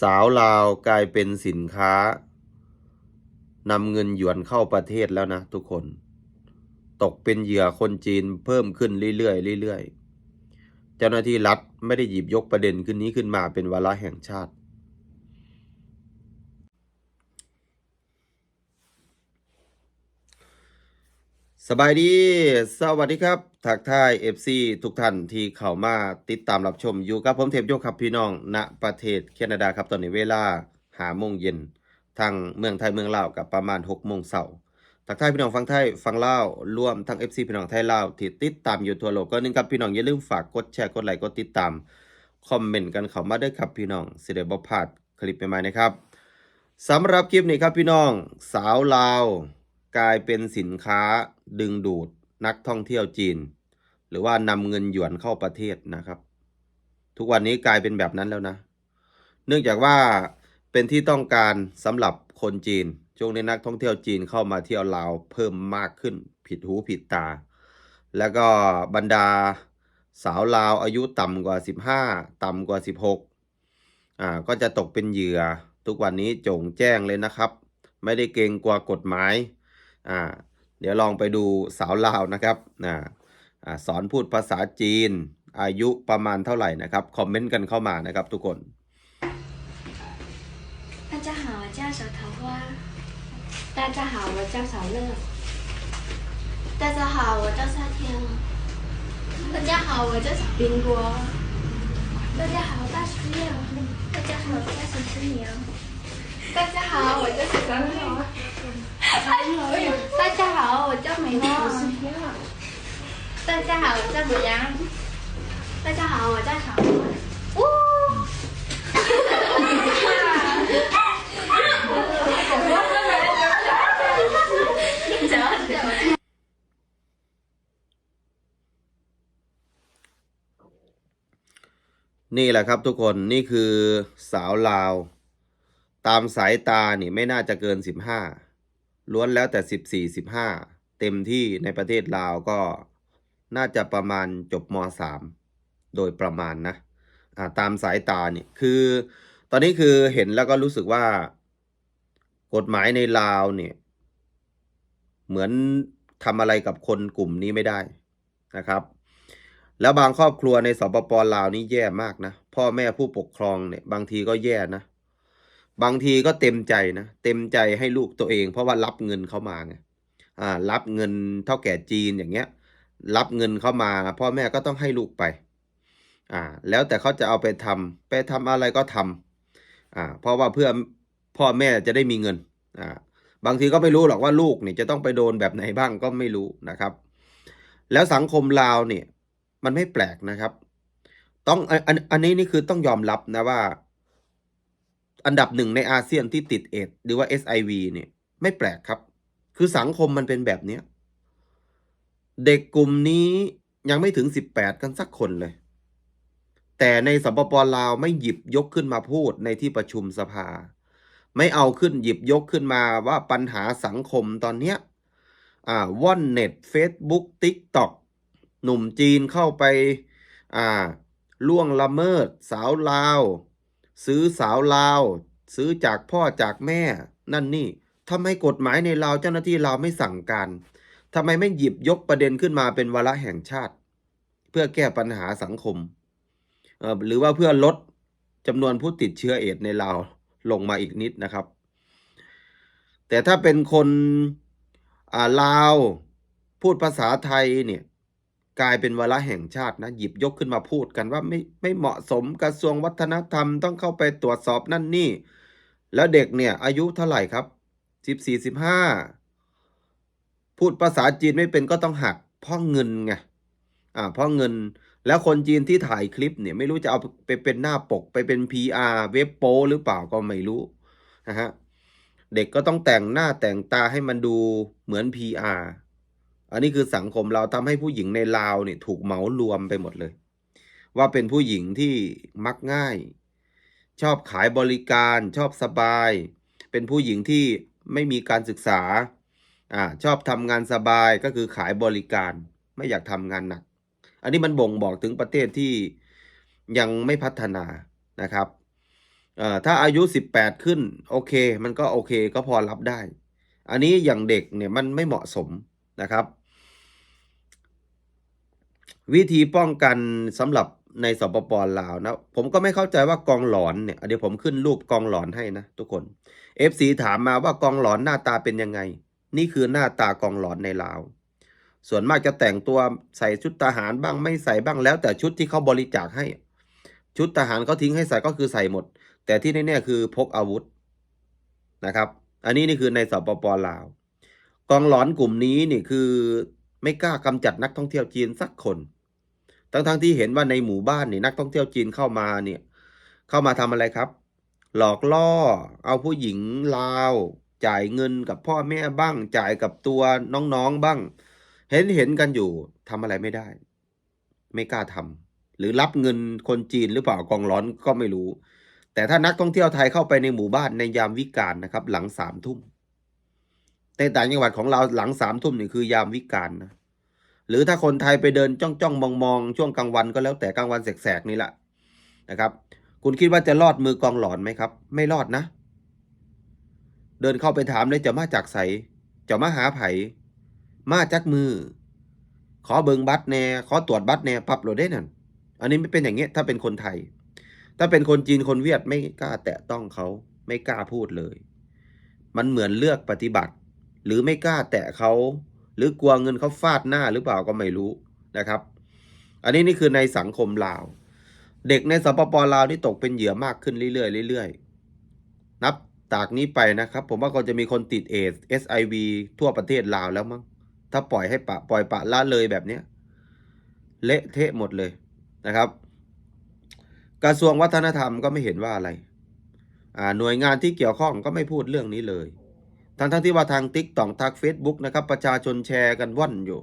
สาวลาวกลายเป็นสินค้านำเงินหยวนเข้าประเทศแล้วนะทุกคน ตกเป็นเหยื่อคนจีนเพิ่มขึ้นเรื่อยๆเรื่อยๆเจ้าหน้าที่รัฐไม่ได้หยิบยกประเด็นขึ้นนี้ขึ้นมาเป็นวาระแห่งชาติ สบายดี สวัสดีครับ ทักทาย FC ทุกท่านที่เข้ามาติดตามรับชมอยู่กับผมเทพโยกครับพี่น้องณประเทศแคนาดาครับตอนนี้เวลาหาโมงเย็นทางเมืองไทยเมืองลาวกับประมาณ6โมงเช้าทักทายพี่น้องฟังไทยฟังลาวรวมทั้ง FC พี่น้องไทยลาวที่ติดตามอยู่ทั่วโลกก็นึงครับพี่น้องอย่าลืมฝากกดแชร์กดไลค์กดติดตามคอมเมนต์กันเข้ามาด้วยครับพี่น้องสิได้บ่พลาดคลิปใหม่ๆนะครับสำหรับคลิปนี้ครับพี่น้อง สาวลาว กลายเป็นสินค้าดึงดูด นักท่องเที่ยวจีน หรือว่านำเงินหยวนเข้าประเทศนะครับ ทุกวันนี้กลายเป็นแบบนั้นแล้วนะ เนื่องจากว่าเป็นที่ต้องการสำหรับคนจีนช่วงนี้นักท่องเที่ยวจีนเข้ามาเที่ยวลาวเพิ่มมากขึ้น ผิดหูผิดตา แล้วก็บรรดาสาวลาวอายุต่ำกว่า 15 ต่ำกว่า 16อ่าก็จะตกเป็นเหยื่อ ทุกวันนี้โจงแจ้งเลยนะครับ ไม่ได้เกรงกลัวกฎหมายอ่า เดี๋ยวลองไปดูสาวลาวนะครับอ่าอ่าสอนพูดภาษาจีน อายุประมาณเท่าไหร่นะครับ คอมเมนต์กันเข้ามานะครับทุกคน 大家好，我叫小桃花。大家好，我叫小乐。大家好，我叫夏天。大家好，我叫小冰锅。大家好，我叫石榴。大家好，我叫小石明。大家好，我叫小三六。 大家好，我叫美乐。大家好，我叫鲁阳。大家好，我叫小花。นี่แหละครับทุกคนนี่คือสาวลาว ตามสายตานี่ไม่น่าจะเกิน 15 ล้วนแล้วแต่14 15เต็มที่ในประเทศลาวก็น่าจะประมาณจบม3โดยประมาณนะตามสายตาเนี่ยคือ ตอนนี้คือเห็นแล้วก็รู้สึกว่า กฎหมายในลาวเนี่ย เหมือนทำอะไรกับคนกลุ่มนี้ไม่ได้นะครับ แล้วบางครอบครัวในสปปลาวนี่แย่มากนะ พ่อแม่ผู้ปกครองเนี่ย บางทีก็แย่นะ บางทีก็เต็มใจนะ เต็มใจให้ลูกตัวเอง เพราะว่ารับเงินเข้ามาไงอ่ารับเงินเท่าแก่จีนอย่างเงี้ย รับเงินเข้ามาพ่อแม่ก็ต้องให้ลูกไปอ่าแล้วแต่เขาจะเอาไปทำไปทำอะไรก็ทำอ่าเพราะว่าเพื่อพ่อแม่จะได้มีเงินอ่าบางทีก็ไม่รู้หรอกว่าลูกเนี่ยจะต้องไปโดนแบบไหนบ้างก็ไม่รู้นะครับ แล้วสังคมลาวเนี่ยมันไม่แปลกนะครับ ต้องอันอันนี้นี่คือต้องยอมรับนะว่า อันดับหนึ่งในอาเซียนที่ติดเอดหรือว่า SIV เนี่ย ไม่แปลกครับ คือสังคมมันเป็นแบบนี้ เด็กกลุ่มนี้ยังไม่ถึงสิบแปดกันสักคนเลย แต่ในสปปลาวไม่หยิบยกขึ้นมาพูดในที่ประชุมสภา ไม่เอาขึ้นหยิบยกขึ้นมาว่าปัญหาสังคมตอนเนี้ยอ่าว่อนเน็ตเฟซบุ๊กติ๊กต็อกหนุ่มจีนเข้าไปอ่าล่วงละเมิด สาวลาว ซื้อสาวลาว ซื้อจากพ่อจากแม่ นั่นนี่ทำไมกฎหมายในลาวเจ้าหน้าที่ลาวไม่สั่งการทำไมไม่หยิบยกประเด็นขึ้นมาเป็นวาระแห่งชาติ เพื่อแก้ปัญหาสังคม หรือว่าเพื่อลดจำนวนผู้ติดเชื้อเอดในลาวลงมาอีกนิดนะครับ แต่ถ้าเป็นคนลาวพูดภาษาไทยเนี่ย กลายเป็นวาระแห่งชาตินะหยิบยกขึ้นมาพูดกันว่าไม่ไม่เหมาะสมกระทรวงวัฒนธรรมต้องเข้าไปตรวจสอบนั่นนี่ แล้วเด็กเนี่ยอายุเท่าไหร่ครับสิบสี่สิบห้าพูดภาษาจีนไม่เป็นก็ต้องหักเพราะเงินไงอ่าเพราะเงินแล้วคนจีนที่ถ่ายคลิปเนี่ยไม่รู้จะเอาไปเป็นหน้าปกไปเป็น PR เว็บโป้หรือเปล่าก็ไม่รู้นะฮะเด็กก็ต้องแต่งหน้าแต่งตาให้มันดูเหมือน PR อันนี้คือสังคมเราทำให้ผู้หญิงในลาวเนี่ยถูกเหมารวมไปหมดเลย ว่าเป็นผู้หญิงที่มักง่าย ชอบขายบริการ ชอบสบาย เป็นผู้หญิงที่ไม่มีการศึกษาอ่าชอบทำงานสบายก็คือขายบริการไม่อยากทำงานหนัก อันนี้มันบ่งบอกถึงประเทศที่ยังไม่พัฒนานะครับเอ่อถ้าอายุสิบแปดขึ้นโอเค มันก็โอเคก็พอรับได้ อันนี้อย่างเด็กเนี่ยมันไม่เหมาะสมนะครับ วิธีป้องกันสำหรับในสปปลาวนะผมก็ไม่เข้าใจว่ากองหลอนเนี่ยเดี๋ยวผมขึ้นรูปกองหลอนให้นะทุกคน FC ถามมาว่ากองหลอนหน้าตาเป็นยังไง นี่คือหน้าตากองหลอนในลาว ส่วนมากจะแต่งตัวใส่ชุดทหารบ้างไม่ใส่บ้างแล้ว แต่ชุดที่เขาบริจาคให้ ชุดทหารเขาทิ้งให้ใส่ก็คือใส่หมด แต่ที่แน่ๆคือพกอาวุธนะครับ อันนี้นี่คือในสปปลาว กองหลอนกลุ่มนี้นี่คือไม่กล้ากำจัดนักท่องเที่ยวจีนสักคน ทั้งๆที่เห็นว่าในหมู่บ้านนี่นักท่องเที่ยวจีนเข้ามาเนี่ย เข้ามาทำอะไรครับ หลอกล่อ เอาผู้หญิงลาว จ่ายเงินกับพ่อแม่บ้าง จ่ายกับตัวน้องๆบ้าง เห็นเห็นกันอยู่ทำอะไรไม่ได้ ไม่กล้าทำหรือรับเงินคนจีนหรือเปล่ากองร้อนก็ไม่รู้ แต่ถ้านักท่องเที่ยวไทยเข้าไปในหมู่บ้านในยามวิกาลนะครับ หลังสามทุ่มในต่างจังหวัดของเราหลังสามทุ่มนี่คือยามวิกาลนะ หรือถ้าคนไทยไปเดินจ้องจ้องมองมองช่วงกลางวันก็แล้วแต่กลางวันแสกๆนี่แหละนะครับ คุณคิดว่าจะรอดมือกองหลอนไหมครับ ไม่รอดนะ เดินเข้าไปถามเลยจะมาจากใสจะมาหาไผ มาจากมือ ขอเบิงบัตรแน่ขอตรวจบัตรแน่ปรับโหลดได้นั่นอันนี้ไม่เป็นอย่างเงี้ยถ้าเป็นคนไทย ถ้าเป็นคนจีนคนเวียดไม่กล้าแตะต้องเขาไม่กล้าพูดเลย มันเหมือนเลือกปฏิบัติ หรือไม่กล้าแตะเขา รือกลัวเงินเขาฟาดหน้าหรือเปล่าก็ไม่รู้นะครับ อันนี้นี่คือในสังคมลาว เด็กในสปปลาวที่ตกเป็นเหยื่อมากขึ้นเรื่อยๆเรื่อยๆนับจากนี้ไปนะครับ ผมว่าก็จะมีคนติดเอส SIV ทั่วประเทศลาวแล้วมั้งถ้าปล่อยให้ปะปล่อยปะละเลยแบบเนี้ยเละเทะหมดเลยนะครับ กระทรวงวัฒนธรรมก็ไม่เห็นว่าอะไรอ่าหน่วยงานที่เกี่ยวข้องก็ไม่พูดเรื่องนี้เลย ทั้งทั้งที่ว่าทางติ๊กต่องทางเฟซบุ๊กนะครับ ประชาชนแชร์กันว่อนอยู่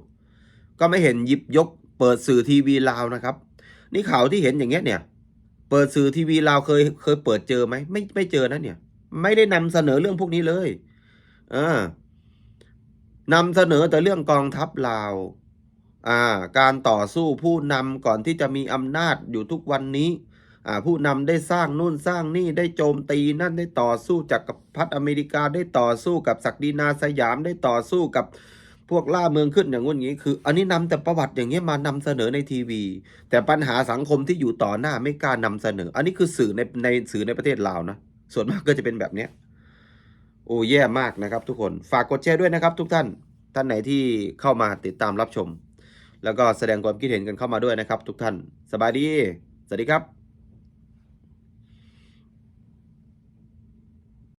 ก็ไม่เห็นหยิบยก เปิดสื่อทีวีลาวนะครับ นี่ข่าวที่เห็นอย่างเงี้ยเนี่ย เปิดสื่อทีวีลาวเคยเคยเปิดเจอไหมไม่ไม่เจอนะเนี่ย ไม่ได้นำเสนอเรื่องพวกนี้เลยเออนำเสนอแต่เรื่องกองทัพลาวอ่าการต่อสู้ผู้นำก่อนที่จะมีอำนาจอยู่ทุกวันนี้ ผู้นำได้สร้างนู่นสร้างนี่ได้โจมตีนั่นได้ต่อสู้จากกับพัฒอเมริกาได้ต่อสู้กับศักดินาสยามได้ต่อสู้กับพวกล่าเมืองขึ้นอย่างงู้นอย่างนี้คือ อันนี้นำแต่ประวัติอย่างเงี้ยมานำเสนอในทีวี แต่ปัญหาสังคมที่อยู่ต่อหน้าไม่กล้านำเสนอ อันนี้คือสื่อในในสื่อในประเทศลาวนะส่วนมากก็จะเป็นแบบเนี้ยโอ้แย่มากนะครับ ทุกคนฝากกดแชร์ด้วยนะครับ ทุกท่านท่านไหนที่เข้ามาติดตามรับชม แล้วก็แสดงความคิดเห็นกันเข้ามาด้วยนะครับ ทุกท่าน สบายดี สวัสดีครับ